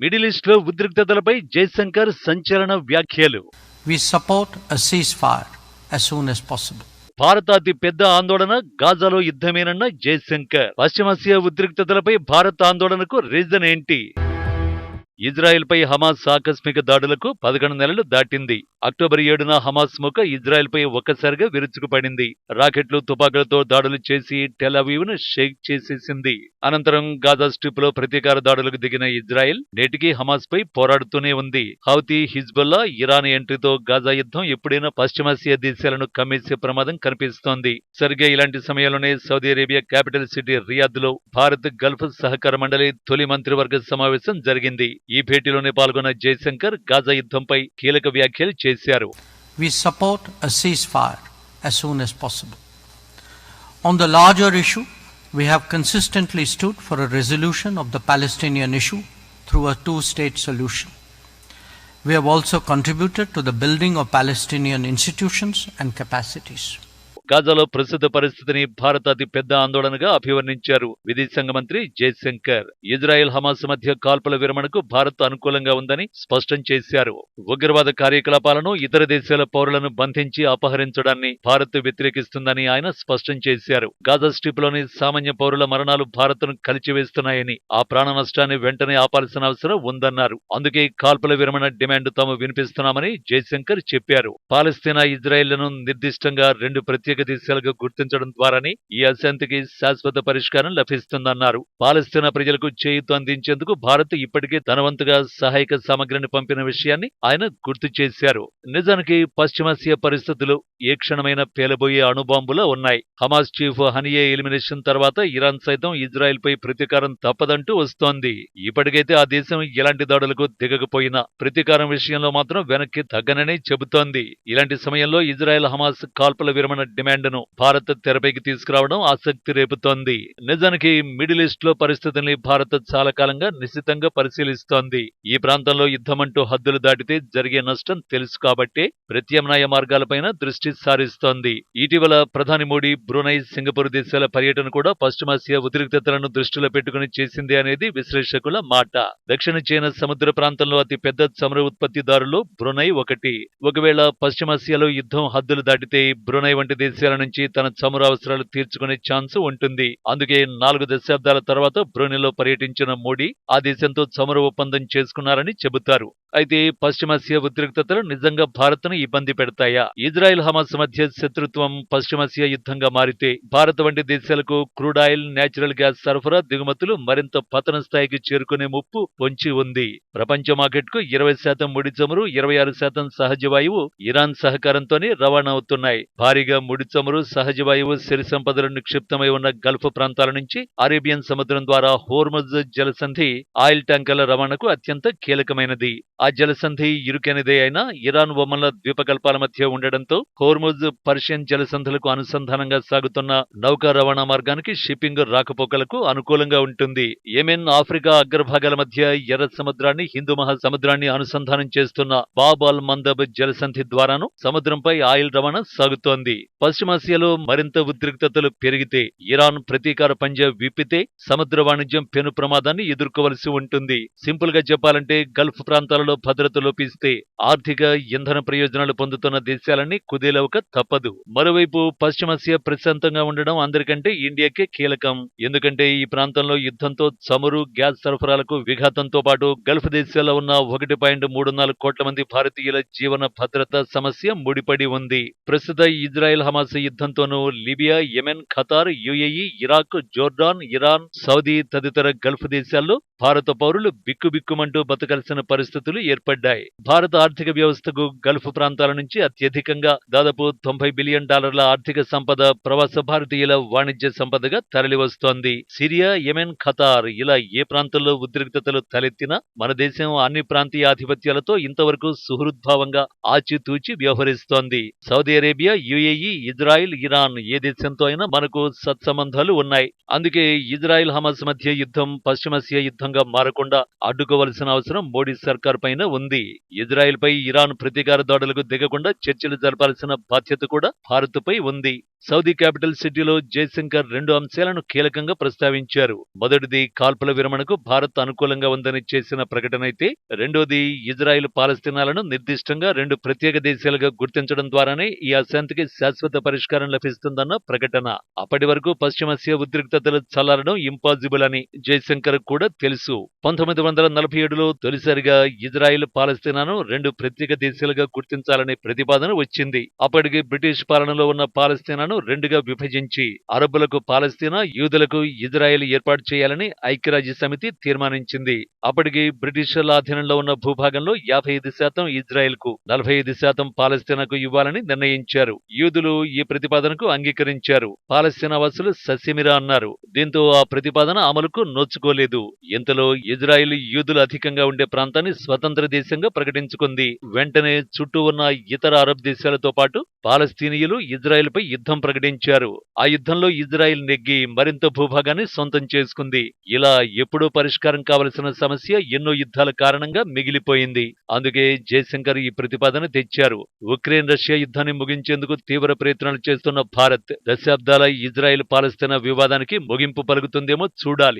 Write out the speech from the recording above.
Middle ఈస్ట్లో ఉద్రిక్తతలపై జయశంకర్ సంచలన వ్యాఖ్యలు. As soon as possible. భారత అతి పెద్ద ఆందోళన గాజాలో యుద్ధమేనన్న జయశంకర్. పశ్చిమాసియా ఉద్రిక్తతలపై భారత్ ఆందోళనకు రీజన్ ఏంటి? ఇజ్రాయెల్ పై హమాస్ ఆకస్మిక దాడులకు పదకొండు నెలలు దాటింది. అక్టోబర్ ఏడున హమాస్ ముఖ ఇజ్రాయెల్ పై ఒక్కసారిగా విరుచుకుపడింది. రాకెట్లు తుపాకులతో దాడులు చేసి టెల్ను షేక్ చేసేసింది. అనంతరం గాజా స్ట్రిప్లో ప్రతీకార దాడులకు దిగిన ఇజ్రాయెల్ నేటికీ హమాస్ పై పోరాడుతూనే ఉంది. హౌతీ హిజ్బుల్లా ఇరాన్ ఎంట్రీతో గాజా యుద్ధం ఎప్పుడైనా పశ్చిమాసియా దేశాలను కమ్మేసే ప్రమాదం కనిపిస్తోంది. సరిగ్గా ఇలాంటి సమయంలోనే సౌదీ అరేబియా క్యాపిటల్ సిటీ రియాద్లో భారత్ గల్ఫ్ సహకార మండలి తొలి మంత్రివర్గ సమావేశం జరిగింది. ఈ భేటీలోనే పాల్గొన్న జయశంకర్ గాజా యుద్ధంపై కీలక వ్యాఖ్యలు చేశారు We support a ceasefire as soon as possible. On the larger issue, we have consistently stood for a resolution of the Palestinian issue through a two state solution. We have also contributed to the building of Palestinian institutions and capacities. గాజాలో ప్రస్తుత పరిస్థితిని భారత్ అతి పెద్ద ఆందోళనగా అభివర్ణించారు. విదేశాంగ మంత్రి Jayashankar Israel Hamas మధ్య కాల్పుల విరమణకు భారత్ అనుకూలంగా ఉందని స్పష్టం చేశారు. ఉగ్రవాద కార్యకలాపాలను ఇతర దేశాల పౌరులను బంధించి అపహరించడాన్ని భారత్ వ్యతిరేకిస్తుందని ఆయన స్పష్టం చేశారు. గాజా స్ట్రిప్లోని సామాన్య పౌరుల మరణాలు భారత్ను కలిచివేస్తున్నాయని ఆ ప్రాణ నష్టాన్ని వెంటనే ఆపాల్సిన అవసరం ఉందన్నారు. అందుకే కాల్పుల విరమణ డిమాండ్ తాము వినిపిస్తున్నామని జయశంకర్ చెప్పారు. పాలస్తీనా ఇజ్రాయెల్లను నిర్దిష్టంగా రెండు ప్రత్యేక దేశాలుగా గుర్తించడం ద్వారానే ఈ అశాంతికి శాశ్వత పరిష్కారం లభిస్తుందన్నారు. పాలస్తీనా ప్రజలకు చేయూత అందించేందుకు భారత్ ఇప్పటికే ధనవంతుగా సహాయక సామగ్రిని పంపిన విషయాన్ని ఆయన గుర్తు చేశారు. నిజానికి పశ్చిమాసియా పరిస్థితులు ఏ క్షణమైన పేలబోయే అణుబాంబులా ఉన్నాయి. హమాస్ చీఫ్ హనియే ఎలిమినేషన్ తర్వాత ఇరాన్ సైతం ఇజ్రాయెల్ పై ప్రతీకారం తప్పదంటూ వస్తోంది. ఇప్పటికైతే ఆ దేశం ఎలాంటి దాడులకు దిగకపోయినా ప్రతీకారం విషయంలో మాత్రం వెనక్కి తగ్గనని చెబుతోంది. ఇలాంటి సమయంలో ఇజ్రాయెల్ హమాస్ కాల్పుల విరమణ డిమాండ్ను భారత్ తెరపైకి తీసుకురావడం ఆసక్తి రేపుతోంది. నిజానికి మిడిల్ ఈస్ట్లో పరిస్థితుల్ని భారత్ చాలా కాలంగా నిశ్చితంగా పరిశీలిస్తోంది. ఈ ప్రాంతంలో యుద్ధమంటూ హద్దులు దాటితే జరిగే నష్టం తెలుసు కాబట్టి ప్రత్యామ్నాయ మార్గాలపైన దృష్టి సారిస్తోంది. ఇటీవల ప్రధాని మోడీ బ్రూనై సింగపూర్ దేశాల పర్యటన కూడా పశ్చిమాసియా ఉద్రిక్తతలను దృష్టిలో పెట్టుకుని చేసింది అనేది విశ్లేషకుల మాట. దక్షిణ చైనా సముద్ర ప్రాంతంలో అతి పెద్ద చమురు ఉత్పత్తిదారులు బ్రునై ఒకటి. ఒకవేళ పశ్చిమాసియాలో యుద్ధం హద్దులు దాటితే బ్రునై వంటి దేశాల నుంచి తన చమురు అవసరాలు తీర్చుకునే ఛాన్స్ ఉంటుంది. అందుకే నాలుగు దశాబ్దాల తర్వాత బ్రూనెలో పర్యటించిన మోడీ ఆ దేశంతో చమురు ఒప్పందం చేసుకున్నారని చెబుతారు. అయితే పశ్చిమాసియా ఉద్రిక్తతలు నిజంగా భారత్ను ఇబ్బంది పెడతాయా? ఇజ్రాయెల్ హమాస్ మధ్య శత్రుత్వం పశ్చిమాసియా యుద్ధంగా మారితే భారత్ వంటి దేశాలకు క్రూడ్ ఆయిల్ నేచురల్ గ్యాస్ సరఫరా దిగుమతులు మరింత పతన స్థాయికి చేరుకునే ముప్పు పొంచి ఉంది. ప్రపంచ మార్కెట్కు ఇరవై శాతం ముడి చమురు ఇరవై ఆరు శాతం సహజ వాయువు ఇరాన్ సహకారంతోనే రవాణా అవుతున్నాయి. భారీగా ముడి చమురు సహజ వాయువు సిరి సంపదలు నిక్షిప్తమై ఉన్న గల్ఫ్ ప్రాంతాల నుంచి అరేబియన్ సముద్రం ద్వారా హోర్మజ్ జలసంధి ఆయిల్ ట్యాంకర్ల రవాణాకు అత్యంత కీలకమైనది. ఆ జలసంధి ఇరుకైనదే అయినా ఇరాన్ ఒమన్ల ద్వీపకల్పాల మధ్య ఉండడంతో హోర్ముజ్ పర్షియన్ జలసంధులకు అనుసంధానంగా సాగుతున్న నౌకా రవాణా మార్గానికి షిప్పింగ్ రాకపోకలకు అనుకూలంగా ఉంటుంది. యెమెన్ ఆఫ్రికా అగ్రభాగాల మధ్య ఎర్ర సముద్రాన్ని హిందూ మహాసముద్రాన్ని అనుసంధానం చేస్తున్న బాబ్ అల్ మందబ్ జలసంధి ద్వారాను సముద్రంపై ఆయిల్ రవాణా సాగుతోంది. పశ్చిమాసియాలో మరింత ఉద్రిక్తతలు పెరిగితే ఇరాన్ ప్రతీకార పంజా విప్పితే సముద్ర వాణిజ్యం పెను ప్రమాదాన్ని ఎదుర్కోవలసి ఉంటుంది. సింపుల్గా చెప్పాలంటే గల్ఫ్ ప్రాంతాలలో భద్రత లోపిస్తే ఆర్థిక ఇంధన ప్రయోజనాలు పొందుతున్న దేశాలన్నీ కుదేలవక తప్పదు. మరోవైపు పశ్చిమాసియా ప్రశాంతంగా ఉండడం అందరికంటే ఇండియాకే కీలకం. ఎందుకంటే ఈ ప్రాంతంలో యుద్ధంతో చమురు గ్యాస్ సరఫరాలకు విఘాతంతో పాటు గల్ఫ్ దేశాల్లో ఉన్న ఒకటి పాయింట్ మూడు నాలుగు కోట్ల మంది భారతీయుల జీవన భద్రత సమస్య ముడిపడి ఉంది. ప్రస్తుత Israel Hamas యుద్ధంతోనూ Libya Yemen Qatar UAE Iraq Jordan Iran Saudi తదితర గల్ఫ్ దేశాల్లో భారత పౌరులు బిక్కుబిక్కుమంటూ బతకాల్సిన పరిస్థితులు ఏర్పడ్డాయి. భారత ఆర్థిక వ్యవస్థకు గల్ఫ్ ప్రాంతాల నుంచి అత్యధికంగా దాదాపు తొంభై బిలియన్ డాలర్ల ఆర్థిక సంపద ప్రవాస భారతీయుల వాణిజ్య సంపదగా తరలివస్తోంది. సిరియా యెమెన్ ఖతార్ ఇలా ఏ ప్రాంతంలో ఉద్రిక్తతలు తలెత్తినా మన దేశం అన్ని ప్రాంతీయ ఆధిపత్యాలతో ఇంతవరకు సుహృద్భావంగా ఆచితూచి వ్యవహరిస్తోంది. Saudi Arabia UAE Israel Iran ఏ దేశంతో అయినా మనకు సత్సంబంధాలు ఉన్నాయి. అందుకే ఇజ్రాయిల్ హమాస్ మధ్య యుద్ధం పశ్చిమాసియా యుద్ధంగా మారకుండా అడ్డుకోవలసిన అవసరం మోడీ సర్కార్ పైన ఉంది. ఇజ్రాయిల్ పై ఇరాన్ ప్రతీకార దాడులకు దిగకుండా చర్చలు జరపాల్సిన బాధ్యత కూడా భారత్ పై ఉంది. సౌదీ క్యాపిటల్ సిటీలో జయశంకర్ రెండు అంశాలను కీలకంగా ప్రస్తావించారు. మొదటిది కాల్పుల విరమణకు భారత్ అనుకూలంగా ఉందని చేసిన ప్రకటన అయితే రెండోది ఇజ్రాయిల్ పాలస్తీనాలను నిర్దిష్టంగా రెండు ప్రత్యేక దేశాలుగా గుర్తించడం ద్వారానే ఈ అశాంతికి శాశ్వత పరిష్కారం లభిస్తుందన్న ప్రకటన. అప్పటి వరకు పశ్చిమాసియా ఉద్రిక్తతలు చల్లారడం ఇంపాసిబుల్ అని జయశంకర్ కూడా తెలుసు. పంతొమ్మిది వందల నలభై ఏడులో తొలిసారిగా ఇజ్రాయిల్ పాలస్తీనాను రెండు ప్రత్యేక దేశాలుగా గుర్తించాలనే ప్రతిపాదన వచ్చింది. అప్పటికి బ్రిటిష్ పాలనలో ఉన్న పాలస్తీనాను రెండుగా విభజించి అరబ్బులకు పాలస్తీనా యూదులకు ఇజ్రాయెల్ ఏర్పాటు చేయాలని ఐక్యరాజ్య సమితి తీర్మానించింది. అప్పటికి బ్రిటిషర్ల ఆధీనంలో ఉన్న భూభాగంలో యాభై ఐదు శాతం ఇజ్రాయెల్కు నలభై ఐదు శాతం పాలస్తీనాకు ఇవ్వాలని నిర్ణయించారు. యూదులు ఈ ప్రతిపాదనకు అంగీకరించారు. పాలస్తీనా వాసులు సస్యమిరా అన్నారు. దీంతో ఆ ప్రతిపాదన అమలుకు నోచుకోలేదు ఇంతలో ఇజ్రాయెల్ యూదులు అధికంగా ఉండే ప్రాంతాన్ని స్వతంత్ర దేశంగా ప్రకటించుకుంది. వెంటనే చుట్టూ ఉన్న ఇతర అరబ్ దేశాలతో పాటు పాలస్తీనియులు ఇజ్రాయెల్ పై యుద్ధం ప్రకటించారు. ఆ యుద్ధంలో ఇజ్రాయెల్ నెగ్గి మరింత భూభాగాన్ని సొంతం చేసుకుంది. ఇలా ఎప్పుడూ పరిష్కారం కావలసిన సమస్య ఎన్నో యుద్ధాల కారణంగా మిగిలిపోయింది. అందుకే జయశంకర్ ఈ ప్రతిపాదన తెచ్చారు. ఉక్రెయిన్ రష్యా యుద్ధాన్ని ముగించేందుకు తీవ్ర ప్రయత్నం ప్రయత్నాలు చేస్తున్న భారత్ దశాబ్దాల ఇజ్రాయెల్ పాలస్తీనా వివాదానికి ముగింపు పలుకుతుందేమో చూడాలి.